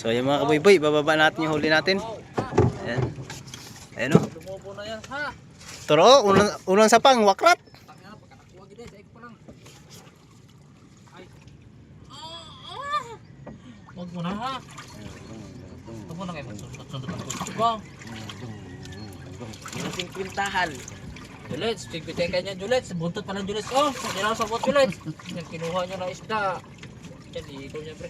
So yung mga kaboy-boy, bababa natin yung huli natin. Ayan. Ayan o. Ha? Turo, unang, unang sapang, wakrat. Tangina, pagkakakuha gid eh, sa iko pa lang. Ay. Wag mo na ha. Wag mo na kayo magsundot-sundot ang gusto ko. Yung kwintahan. Julets, tigpitin kayo niya Julets. Buntot pa lang Julets. Oh, hindi lang sa bot Julets. Yan, kinuha niya na isda. Yan, iikot niya pre.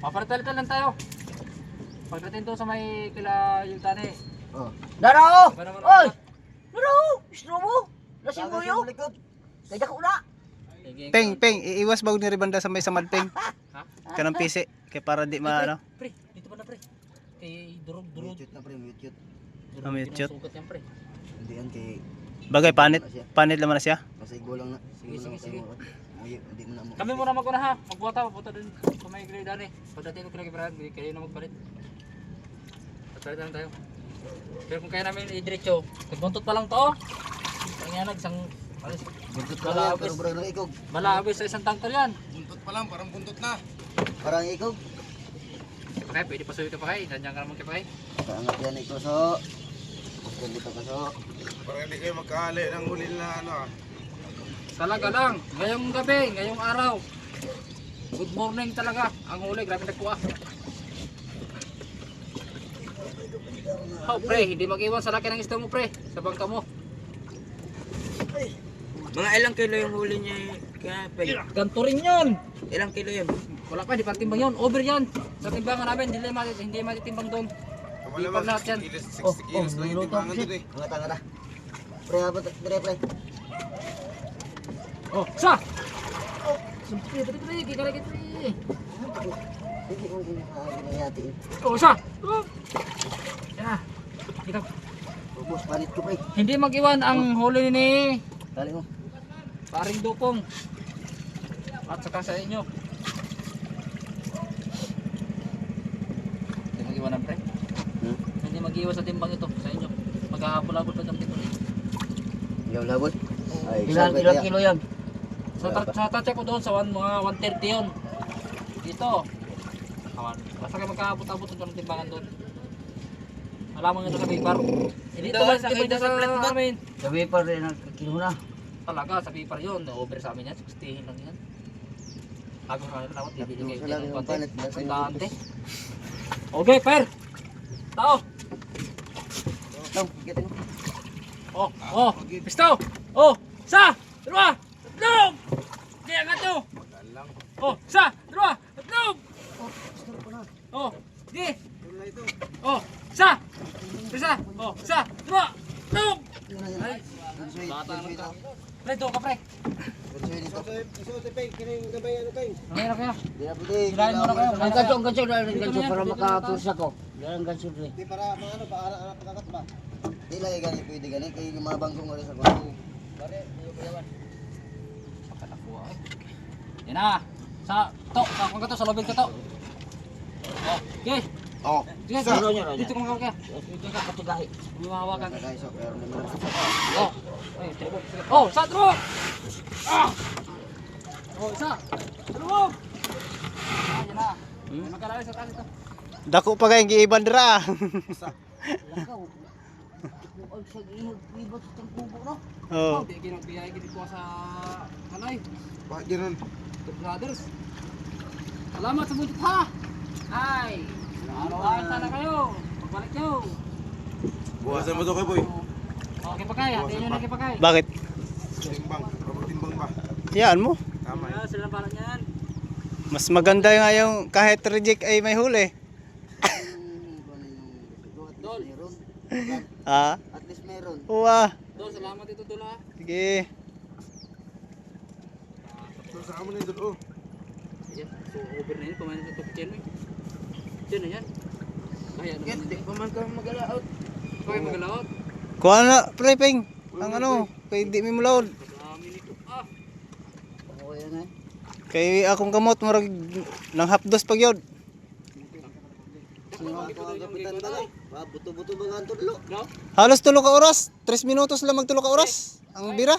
Paparital lang tayo. Pagdating to sa may kila Yultani. Oh. Daro! Iba naman Oy! ang- Daro! Isno mo! Lasing mo yun! Kaya ko na! Peng, peng, iiwas bawag ni Ribanda sa may samad peng. Ha? Kanang pisi. Kaya para di maano. Pre, dito pa na pre. Kay durog, durog. Mute na pre, mute. Durog, Ah, pinasukat yan pre. Hindi yan kay... Bagay, panit. Panit naman na siya. Kasi gulang na. Sige, sige, sige. Hindi mo na mo. Kami muna maguna ha. Magbuhat ha. Pupunta dun sa may gilidan eh. Pagdating ko kinakibrahan, kayo na magpalit. Magpalit lang tayo. Pero kung kaya namin i-diretso, nagbuntot pa lang to oh. Ang yan, isang alis, Buntot ka lang, pero bro, ikog. malabis sa isang tangkal yan. Parang ikog. Okay, pwede pasuyo ka pa kay. Nandiyan ka naman kay pa kay. Kaangat yan ikaw so. Gusto dito ka so. Para hindi kayo magkahali ng huli na ano ah. Talaga lang, ngayong gabi, ngayong araw. Good morning talaga. Ang huli, grabe nagkuha. Oh, pre, hindi mag-iwan sa laki ng isda mo, pre. Sa bangka mo. Mga ilang kilo yung huli niya kaya? Ganto rin yun. Ilang kilo yun? Wala pa, di pa timbang yun. Over yan. Sa timbangan namin, hindi, mati, hindi matitimbang doon. Lahat yan. 60 kilos, 60 Oh, kilos oh, lang yung niluto timbangan doon eh. Mga tanga na. Pre, pre. Oh, sa! Oh, sumpi, pre, pre. Hindi. Oh, sa! Oh. Yan na. Kita. Ubus, panit ko pre. Hindi mag-iwan ang huli ni Dali mo. paring dupong. At saka sa inyo. Hindi mag-iwan ang pre. Hmm? Hindi mag-iwan sa timbang ito sa inyo. Maghahabol-habol pa ng timbang. Ilaw labot. Ay, Ilan, ilang kilo yan? Sa, ta- sa tatya ko doon sa one, mga 130 yun. Dito. Kawan. Basta kayo magkaabot-abot ng timbangan doon. Alam mo nga ito sa paper. Eh, dito lang sa timbang sa amin. Sabi pa rin ang kilo na. Talaga, sa paper yun. Over sa amin yan. 60 lang yan. Bago sa kanila tapos bibili kayo ng konti. Okay, per. Tao. Ito, gitin mo. Oh, oh. Pisto. Oh, sa. Dalawa. Tatlong. Di, angat nyo. Oh, sa. Dalawa. Tatlong. Oh, di. Oh, sa. Isa. Oh, sa. Dalawa. Tatlong. Pre, doon ka, pre. Na kayo. Na. Hilahin mo na kayo. Ang ganso, ang ganso, ang ganso na yan, para dito na makatulos ako. Yan ang ganso rin. Di para maano ba ara ara pagkakat ba? Di lagi gani pwede gani kay lumabang ko ngari sa kwarto. Pare, iyo kayawan. Pakalakuha eh. Yan na. Sa to, kakong ka to, sa lobby ka to. Oh, okay. Oh, Sige, Sa- dito, dito ka makakaya. Hindi ka so pero naman. Oh. Ay, tribok. Oh, sa tribok. Ah. Oh, isa. Tribok. Ah, yan na. Hmm? Sa taas ito. Dako pa kayong giiban dira. Lakaw. Ang sa ibot sa kubo no? oh. Hindi ginagbiyahe gid ko sa kanay. bakit ganun? The brothers. Salamat sa buntot ha. Ay. Araw-araw sana kayo. Pagbalik nyo. Buwasan mo to kay boy. Okay pa kaya, hatiin nyo na kay pa. Bakit? Timbang, timbang ba? Yan mo. Tama eh. Ah, sila parang yan. Mas maganda nga yung kahit reject ay may huli. Dol. Ah, At least meron. uwa. Dol, salamat ito Dol ha. Sige. So sa amo na doon oh. Ayan, so over na yun, pamain sa top 10 mo eh. Diyan na yan. Kaya naman Hindi hindi. pa man ka magalaot. Kaya magalaot. Kuha na, pre, peng. Ang ano, pwede mi mulawod. Dami nito. Ah, Oo yan eh. Kay akong kamot, marag nang hapdos pag yun. Sino ang kapitan dala? Ba buto-buto ba nga tulo? Halos tulo ka oras. 3 minutos lang magtulo ka oras. Ang bira.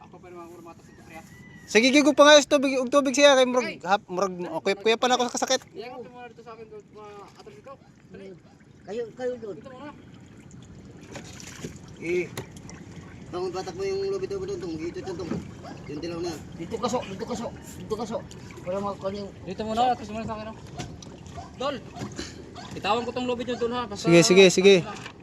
Ako pa naman ito pre. ah. Sige gigog pa nga is tubig ug tubig siya kay murag hap murag okay kuya pa na ako sa kasakit. Iyan mo dito sa akin doon. Mga atas dito. Kayo, kayo doon. Dito. Eh, Tong patak mo yung lobby doon tong gito to tong. Yung dilaw na. Dito kaso, dito kaso, dito kaso. Para makakuha yung... Dito muna. Atas muna sa akin. Dol. Itawan ko tong lobby nyo doon ha. Basta- Sige sige sige. Ito rin.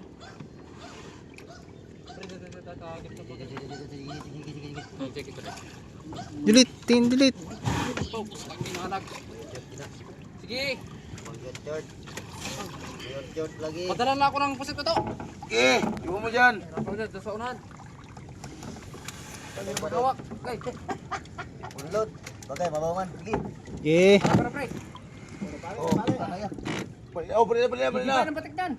Delete, tin delete. Focus lang pinahalag. Sige. Padala na ako ng pusit ko to. eh, iwan mo dyan. Sa unahan. Okay. Ulot. Bagay mabawan. Sige. Yeah. Oh, kaya. Balik na, oh, balik na, balik na, balik na. Hindi ng batik dan.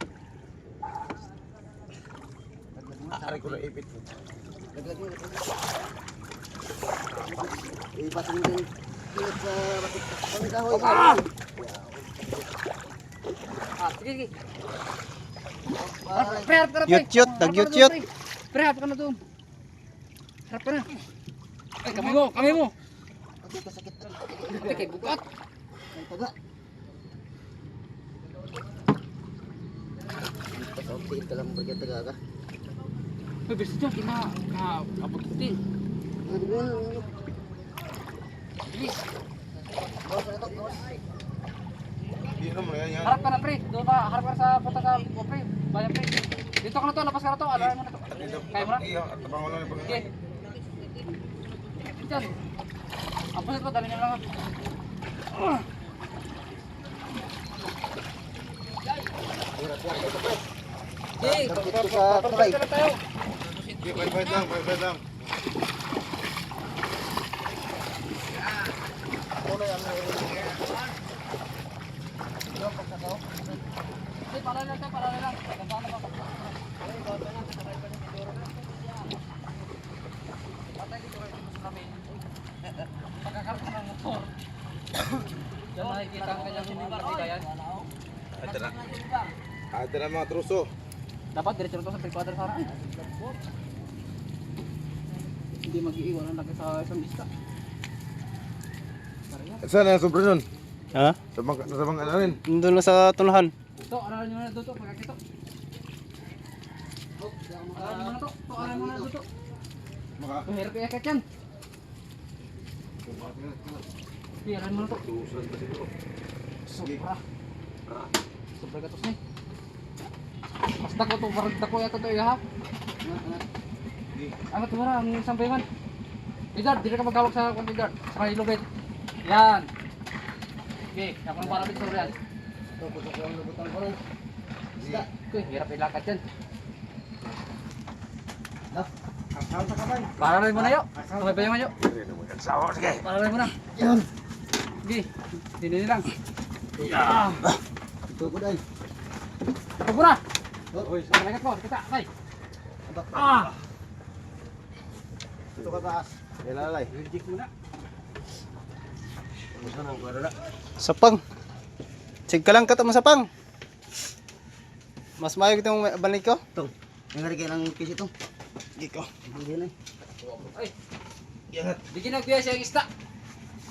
Aray ko na ipit. Laglag mo. laglag mo. Eh, pasok mo yung kilat sa batik. Kami kahoy. Ah, sige sige. Harap, pre, harap ka na pre. Yut-yut, Harap ka na nag-yut-yut. doon, Pre, harap ka na doon. Harap ka na. Ay, kamay mo, kamay mo. Kasi kasakit. Ay, kay bukat. Ay, taga. Okay, ka lang bagay taga ka. Uy, beses dyan, kina, ka, abot kutin. Ano yun? Bilis. Harap ka na, pre. Doon ka, harap ka sa punta sa, oh, pre. Bayan, pre. Dito ka na to, labas ka na to. Alayan mo na to. Kaya mo na? Tabang ko lang yung Sige. Diyan. Ang pusit ko, lang. ah. Sige, Dito sa tulay. pagpapagpapagpapagpapag tayo. Sige, bye bye lang, bye bye lang. Sige, paalala lang tayo, paalala lang. Gagana pa. Patay dito kayo sa namin. Pagkakaroon ng motor. Diyan nakikita ang kanyang katigayan. Ada na. Ada na mga truso. Dapat diretso to sa tripwadra sana. Hindi mag-iiwan ang laki sa isang lista. Saan na sobra nun? Ha? Sa bang, sa bang ano rin? Nandun na sa tunahan. Ito, aralan nyo na dito, pagkakito. Aralan mo na to, to, aralan mo na dito. Maka. Mahirap i-akit yan. Sige, aralan mo na to. Sobra. Sobra gatos na eh. Dako to, parang dako yata to, ha? Angat mo na, ang isang bayman. Lizard, di na ka magkawag sa kwan Lizard. Sa kanilo bet. Yan. Okay, ako nang parabit sa real. Ito, putok ko ang lubutan ko rin. Isda. Hirap ilakad yan. Asal sa kamay. Paralay mo na yo. Tumay pa yo. Sawa, sige. Paralay mo na. Yan. Sige, dinili lang. Ito ko dahil. Na. Oh, Pagkalagat mo, kita, tay. Ah! Ito ka taas. Ilalay. Reject mo na. Gusto nang kuwara na. Sapang. Sig ka lang katama sapang. Mas mayo kitong balik ko. Ito. Nangyari kayo ng kiss ito. Hindi ko. Hindi na eh. Ay. Di ginagbiya siya ang isda.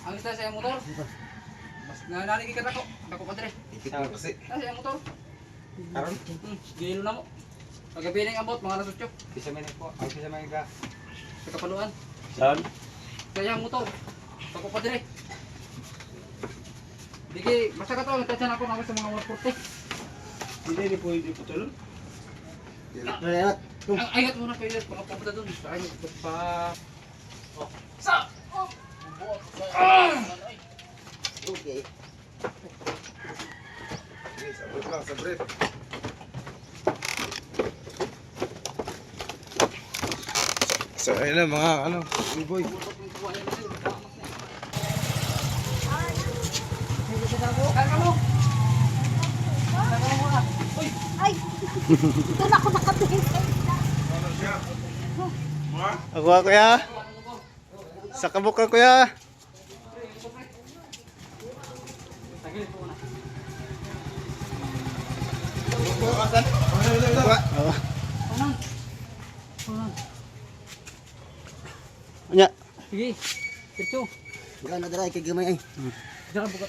Ang isda sa motor. Mas nananigi ka dako. Dako pa dire. Ipit mo kasi. Ah, sa motor. Karon? Hmm, gilo na mo. Yung ambot, mga nasutyo. Bisa minit po. Ang bisa minit ka. Sa kapaluan. Saan? Sa iyang motor. Dako pa dire. Digi, basta ka to, nagtatsan ako naman sa mga 140. Hindi, hindi pwede po tulong. Ang ayat muna kayo, baka pupunta doon. Sa akin, pa... Oh. Sa! Oh! Okay. Sabrit lang, sabrit. So, ayun na mga ano, boy. Ay! Na ako nakatingin Ako ako ya. Sa kabukan ko ya. Tagilid po muna. Anya. Sige! Ito. Wala na dala, kay gamay ay. Diyan buka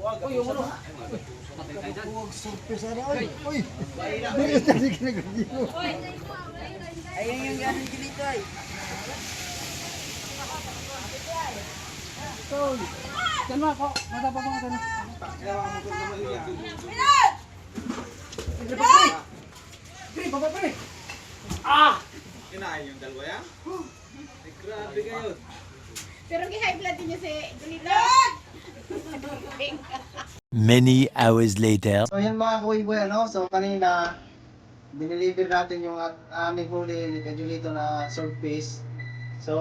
ka mga mahal. Huwag surprise ano ay. Uy. Dili tadi kinagadiyo. Ayun yung galing dito ay. Diyan mo ako. Nadapa ko nga Pre, baba pre. Kinain yung dalawa yan? Ay, grabe kayo. Pero gi-high blood din niya si Julita. Many hours later. So yan mga kuy-boy, ano? So kanina, dineliver natin yung at aming huli ni Kajulito na swordfish. So,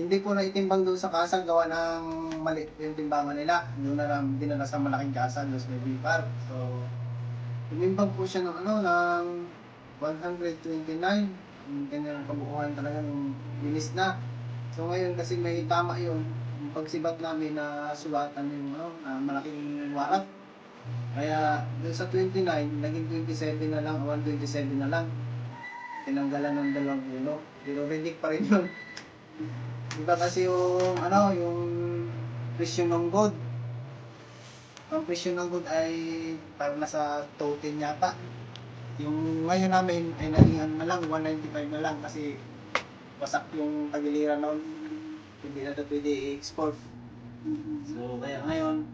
hindi po na itimbang doon sa kasang gawa ng mali yung timbangan nila. Doon na lang dinala sa malaking kasa doon sa Baby Park. So, tumimbang po siya ng ano, ng 129. Yung kanyang kabuuan talaga ng linis na. So ngayon kasi may tama yun, pagsibat namin na sulatan yung ano, na malaking warak. Kaya doon sa 29, naging 27 na lang, 127 na lang. Tinanggalan ng dalawang ulo. Pero ridik pa rin yun. Iba kasi yung, ano, yung presyo ng gold. Ang presyo ng gold ay parang nasa 210 yata. Yung ngayon namin ay naging ano na lang, 195 na lang kasi wasak yung tagiliran noon. Hindi na ito pwede i-export. So, kaya ngayon,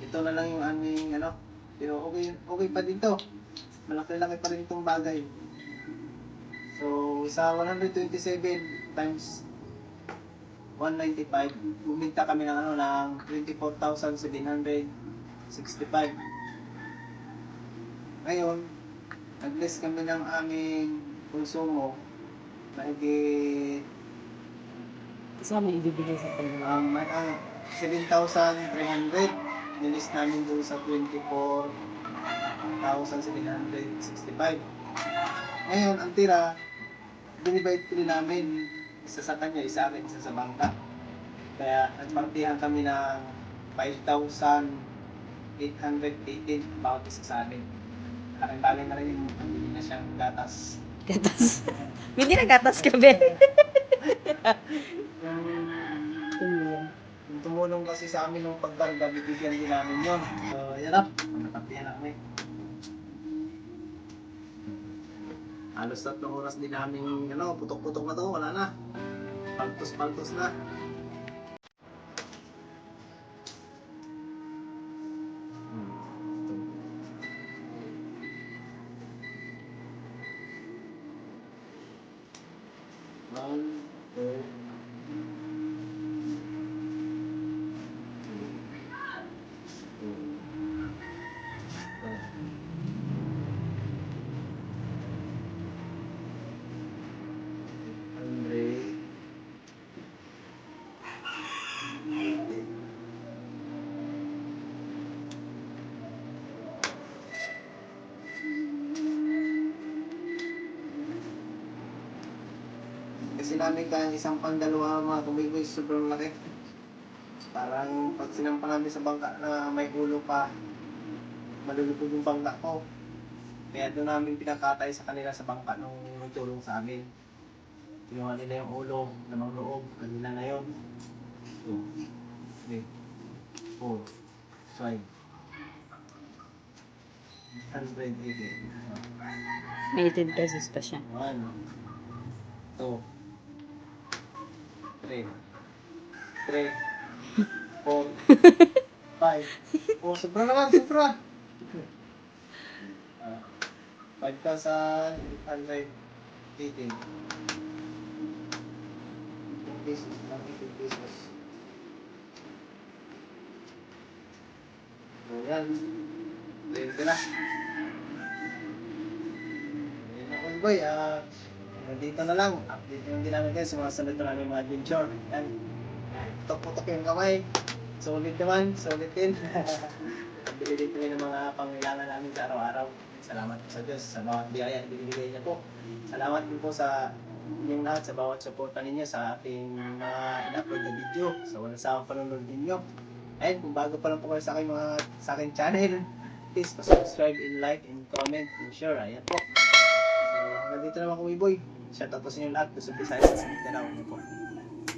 ito na lang yung aming ano, pero okay, okay pa din to. Malaki-laki pa rin itong bagay. So, sa 127 times 195, bumigta kami ng ano, ng 24,765. Ngayon, nag-less kami ng aming konsumo mahigit Kasama ibibigay sa kanila. ang may ang 7,300 nilis namin doon sa 24,765 ngayon ang tira binibait ko namin isa sa kanya isa akin isa sa bangka kaya nagpartihan kami ng 5,818 bawat isa sa amin aking bagay na rin yung pambili na siyang gatas Gatas. Hindi na gatas ka. yung tumulong kasi sa amin nung pagbarga, bibigyan din namin yun. So, yan up. Natapihan na kami. Halos tatlong oras din namin, ano, putok-putok na to, wala na. Paltos-paltos na. dinamig dahil isang pang dalawa mga tumigoy sobrang laki. Parang pag sinampa namin sa bangka na may ulo pa, malulupog yung bangka ko. Kaya doon namin pinakatay sa kanila sa bangka nung nagtulong sa amin. Tinuha nila yung ulo, namang loob, kanina na yun. So, okay. Oh, sorry. 188. May 18 pesos pa siya. Ano? So, 3, 3, 4, 5. Oh, sobra naman, sobra. 5,118. This is lang ito pesos. Ayan. Ayan ka na. Ayan ako, boy. Ah, Nandito na lang. Update yung din namin kayo sa mga sunod na namin mga adventure. Yan. Putok-putok yung kamay. Solid naman. Solid din. Binili kami ng mga pangailangan namin sa araw-araw. Salamat po sa Diyos sa mga biyaya na binibigay niya po. Salamat din po sa inyong lahat sa bawat suporta ninyo sa aking mga uh, in-upload na video. So, walang sawang panonood ninyo. Ayun, kung bago pa lang po kayo sa aking, mga, sa aking channel, please subscribe and like and comment and share. Ayan po. So, nandito naman kami boy. Shoutout po sa inyo lahat. Kusog Visayas. Tanaw niyo po.